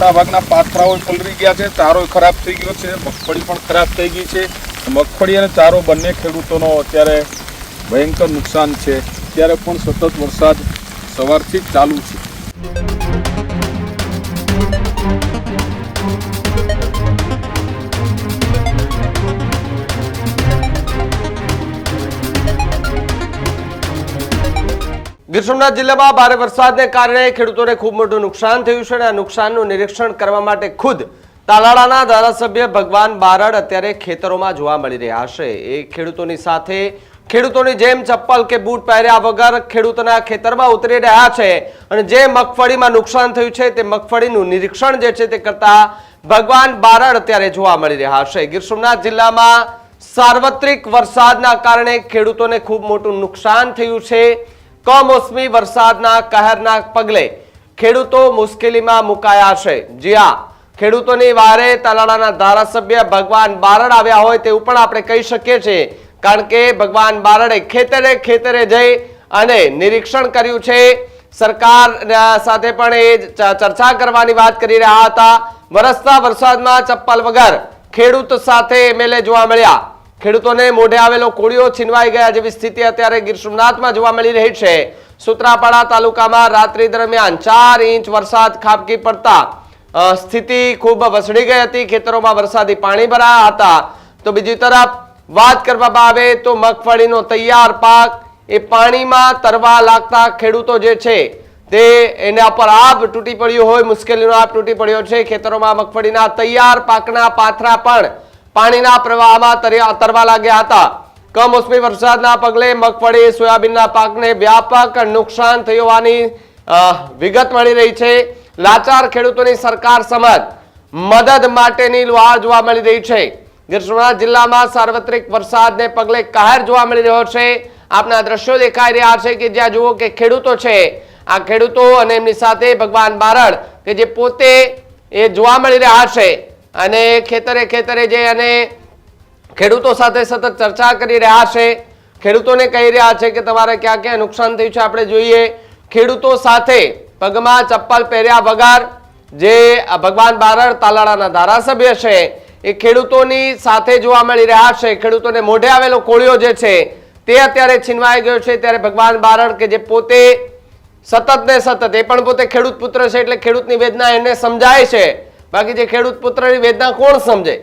મોટા ભાગના પાથરાઓ પલળી ગયા છે. ચારો ખરાબ થઈ ગયો છે. મગફળી પણ ખરાબ થઈ ગઈ છે. મગફળી અને ચારો બંને ખેડૂતોનો અત્યારે ભયંકર નુકસાન છે. અત્યારે પણ સતત વરસાદ સવારથી ચાલુ છે. ગીર સોમનાથ જિલ્લામાં ભારે વરસાદને કારણે ખેડૂતોને ખૂબ મોટું નુકસાન થયું છે અને આ નુકસાનનું નિરીક્ષણ કરવા માટે ખુદ તાલાળાના ધારાસભ્ય ભગવાન બારડ અત્યારે ખેતરોમાં જોવા મળી રહ્યા છે. એ ખેડૂતોની સાથે ખેડૂતોની જેમ ચપ્પલ કે બૂટ પહેર્યા વગર ખેડૂતોના ખેતરમાં ઉતરી રહ્યા છે અને જે મગફળીમાં નુકસાન થયું છે તે મગફળીનું નિરીક્ષણ જે છે તે કરતા ભગવાન બારડ અત્યારે જોવા મળી રહ્યા છે. ગીર સોમનાથ જિલ્લામાં સાર્વત્રિક વરસાદના કારણે ખેડૂતોને ખૂબ મોટું નુકસાન થયું છે. કમોસમી વરસાદના કહેરના પગલે ખેડૂતો મુશ્કેલીમાં મુકાયા છે. જ્યાં ખેડૂતોની વારે તાલાળાના ધારાસભ્ય ભગવાન બારડ આવ્યા હોય તેવું પણ આપણે કહી શકીએ છીએ. કારણ કે ભગવાન બારડે ખેતરે ખેતરે જઈ અને નિરીક્ષણ કર્યું છે. સરકાર સાથે પણ એ ચર્ચા કરવાની વાત કરી રહ્યા હતા. વરસતા વરસાદમાં ચપ્પલ વગર ખેડૂત સાથે એમએલએ જોવા મળ્યા. ખેડૂતોને મોઢે આવેલો કોળીઓ છીનવાઈ ગયા જેવી સ્થિતિ અત્યારે ગીર સોમનાથમાં જોવા મળી રહી છે. સુત્રાપાડા તાલુકામાં રાત્રિ દરમિયાન ચાર ઇંચ વરસાદ ખાબકી પડતા સ્થિતિ ખૂબ વસડી ગઈ હતી. ખેતરોમાં વરસાદી પાણી ભરાયા હતા. તો બીજી તરફ વાત કરવામાં આવે તો મગફળીનો તૈયાર પાક એ પાણીમાં તરવા લાગતા ખેડૂતો જે છે, તે એના પર આભ તૂટી પડ્યો હોય, મુશ્કેલીનો આભ તૂટી પડ્યો છે. ખેતરોમાં મગફળીના તૈયાર પાકના પાથરા પણ પાણીના પ્રવાહમાં તરવા લાગ્યા હતા. કમોસમી વરસાદના પગલે મગફળી, સોયાબીનના પાકને વ્યાપક નુકસાન થયું હોવાની વિગત મળી રહી છે. લાચાર ખેડૂતોની સરકાર સમજ મદદ માટેની લુહાર જોવા મળી રહી છે. ગીર સોમનાથ જિલ્લામાં સાર્વત્રિક વરસાદને પગલે કહેર જોવા મળી રહ્યો છે. આપના દ્રશ્યો દેખાઈ રહ્યા છે કે જ્યાં જુઓ કે ખેડૂતો છે. આ ખેડૂતો અને એમની સાથે ભગવાન બારડ કે જે પોતે એ જોવા મળી રહ્યા છે. અને ખેતરે ખેતરે જઈ અને ખેડૂતો સાથે સતત ચર્ચા કરી રહ્યા છે. ખેડૂતોને કહી રહ્યા છે કે તમારે ક્યાં ક્યાં નુકસાન થયું છે આપણે જોઈએ. ખેડૂતો સાથે પગમાં ચપ્પલ પહેર્યા વગર જે ભગવાન બારડ તાલાળાના ધારાસભ્ય છે, એ ખેડૂતોની સાથે જોવા મળી રહ્યા છે. ખેડૂતોને મોઢે આવેલો કોળિયો જે છે, તે અત્યારે છીનવાઈ ગયો છે. ત્યારે ભગવાન બારડ કે જે પોતે સતત ને સતત, એ પણ પોતે ખેડૂત પુત્ર છે એટલે ખેડૂતની વેદના એને સમજાય છે. બાકી જે ખેડૂત પુત્રની વેદના કોણ સમજે?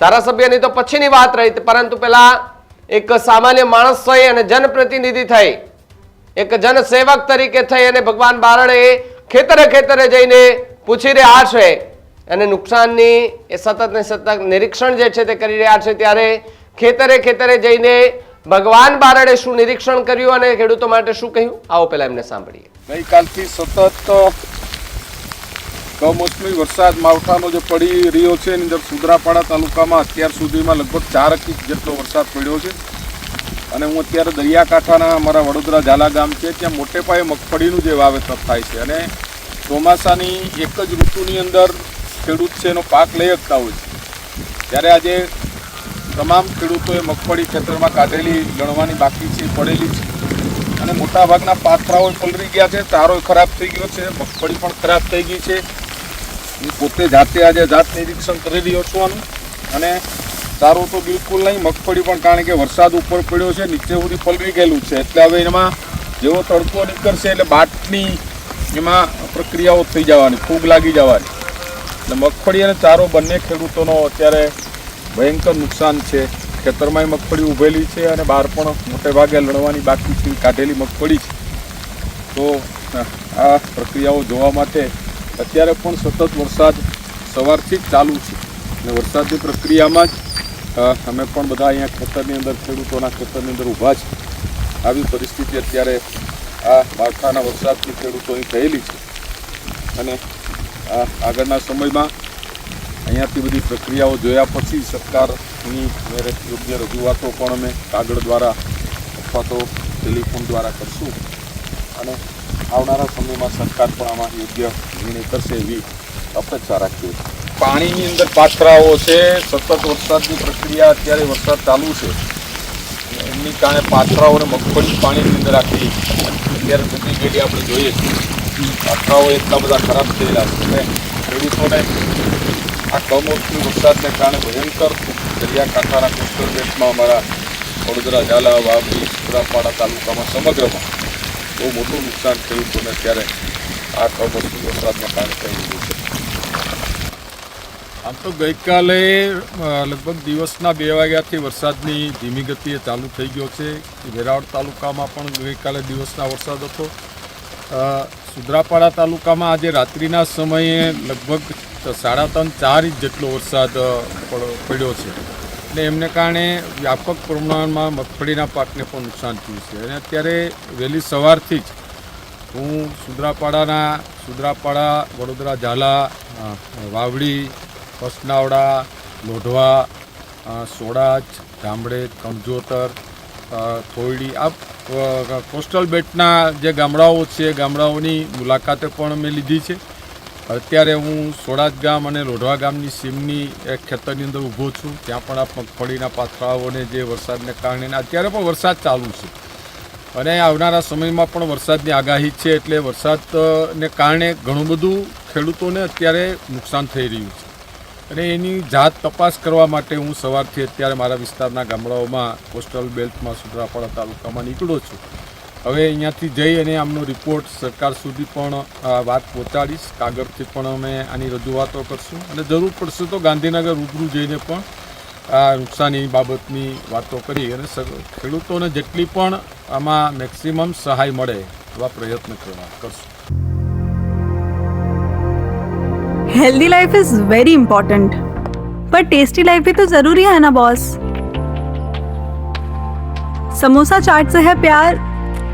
ધારાસભ્યની તો પછીની વાત રહી, પરંતુ પેલા એક સામાન્ય માણસ થઈ અને જનપ્રતિનિધિ થઈ. એક જનસેવક તરીકે થઈ અને ભગવાન બારણે ખેતરે ખેતરે જઈને પૂછી રહ્યા છે. અને નુકસાનની એ સતત ને સતત નિરીક્ષણ જે છે તે કરી રહ્યા છે ત્યારે ખેતરે ખેતરે જઈને ભગવાન બારણે શું નિરીક્ષણ કર્યું અને ખેડૂતો માટે શું કહ્યું? આવો પેલા એમને સાંભળીએ. ગઈકાલથી સતત કમોસમી વરસાદ માવઠાનો જે પડી રહ્યો છે, એની અંદર સુદરાપાડા તાલુકામાં અત્યાર સુધીમાં લગભગ ચાર ઇંચ જેટલો વરસાદ પડ્યો છે. અને હું અત્યારે દરિયાકાંઠાના અમારા વડોદરા ઝાલા ગામ છે, ત્યાં મોટે પાયે મગફળીનું જે વાવેતર થાય છે. અને ચોમાસાની એક જ ઋતુની અંદર ખેડૂત છે, એનો પાક લઈ શકતા હોય છે. ત્યારે આજે તમામ ખેડૂતોએ મગફળી ખેતરમાં કાઢેલી, ગણવાની બાકી છે, પડેલી છે. અને મોટાભાગના પાથરાઓ પલરી ગયા છે ચારો ખરાબ થઈ ગયો છે, મગફળી પણ ખરાબ થઈ ગઈ છે. હું પોતે જાતે આજે જાત નિરીક્ષણ કરી રહ્યો છું આનું. અને ચારો તો બિલકુલ નહીં, મગફળી પણ કારણ કે વરસાદ ઉપર પડ્યો છે, નીચે સુધી પલળી ગયેલું છે. એટલે હવે એમાં જેવો તડકો નીકળશે એટલે બાટની એમાં પ્રક્રિયાઓ થઈ જવાની, ફૂગ લાગી જવાની. એટલે મગફળી અને ચારો બંને ખેડૂતોનો અત્યારે ભયંકર નુકસાન છે. ખેતરમાંય મગફળી ઉભેલી છે અને બહાર પણ મોટે ભાગે લણવાની બાકી કાઢેલી મગફળી છે. તો આ પ્રક્રિયાઓ જોવા માટે અત્યારે પણ સતત વરસાદ સવારથી જ ચાલુ છે. અને વરસાદની પ્રક્રિયામાં જ અમે પણ બધા અહીંયા ખેતરની અંદર, ખેડૂતોના ખેતરની અંદર ઊભા છે. આવી પરિસ્થિતિ અત્યારે આ માળખાના વરસાદથી ખેડૂતોની થયેલી છે. અને આગળના સમયમાં અહીંયાથી બધી પ્રક્રિયાઓ જોયા પછી સરકારની યોગ્ય રજૂઆતો પણ અમે કાગળ દ્વારા અથવા તો ટેલિફોન દ્વારા કરશું. અને આવનારા સમયમાં સરકાર પણ આમાં યોગ્ય નિર્ણય કરશે એવી અપેક્ષા રાખીએ પાણીની અંદર પાથરાઓ છે, સતત વરસાદની પ્રક્રિયા અત્યારે વરસાદ ચાલુ છે. એમની કારણે પાથરાઓને મગફળી પાણીની અંદર રાખી અત્યારે બધી પેઢી આપણે જોઈએ છીએ. પાથરાઓ એટલા બધા ખરાબ થયેલા છે અને ખેડૂતોને આ કમોસમી વરસાદને કારણે ભયંકર દરિયાકાંઠાના કોસ્ટલ બેટમાં અમારા વડોદરા, ઝાલા, વાવડી સુત્રાપાડા તાલુકામાં સમગ્રમાં બહુ મોટું નુકસાન ખેડૂતોને અત્યારે આ કમોસમી વરસાદને કારણે થઈ રહ્યું છે. આમ તો ગઈકાલે લગભગ દિવસના બે વાગ્યાથી વરસાદની ધીમી ગતિએ ચાલુ થઈ ગયો છે. વેરાવળ તાલુકામાં પણ ગઈકાલે દિવસના વરસાદ હતો. સુદ્રાપાડા તાલુકામાં આજે રાત્રિના સમયે લગભગ સાડા ત્રણ ચાર ઇંચ જેટલો વરસાદ પડ્યો છે. અને એમને કારણે વ્યાપક પ્રમાણમાં મગફળીના પાકને પણ નુકસાન થયું છે. અને અત્યારે વહેલી સવારથી જ હું સુદ્રાપાડાના સુદ્રાપાડા વડોદરા ઝાલા વાવડી પસનાવડા લોઢવા સોડાજ ધામડે કમજોતર અ, થોયડી આ કોસ્ટલ બેટના જે ગામડાઓ છે ગામડાઓની મુલાકાતે પણ મેં લીધી છે. અત્યારે હું સોડાજ ગામ અને લોઢવા ગામની સીમની એક ખેતરની અંદર ઊભો છું. ત્યાં પણ આ મગફળીના પાથરાઓને જે વરસાદને કારણે અત્યારે પણ વરસાદ ચાલુ છે. અને આવનારા સમયમાં પણ વરસાદની આગાહી છે એટલે વરસાદને કારણે ઘણું બધું ખેડૂતોને અત્યારે નુકસાન થઈ રહ્યું છે. અને એની જાત તપાસ કરવા માટે હું સવારથી અત્યારે મારા વિસ્તારના ગામડાઓમાં કોસ્ટલ બેલ્ટમાં સુત્રાપાડા તાલુકામાં નીકળ્યો છું. હવે અહીંયાથી જઈ અને આમનો રિપોર્ટ સરકાર સુધી પણ આ વાત પહોંચાડીશ કાગળથી પણ અમે આની રજૂઆતો કરશું અને જરૂર પડશે તો ગાંધીનગર રૂબરૂ જઈને પણ આ નુકસાની બાબતની વાતો કરી અને સ- ખેડૂતોને જેટલી પણ આમાં મેક્સિમમ સહાય મળે એવા પ્રયત્ન કરવા કરશું healthy life is very important पर टेस्टी लाइफ भी तो जरूरी है ना बॉस समोसा चाट से है प्यार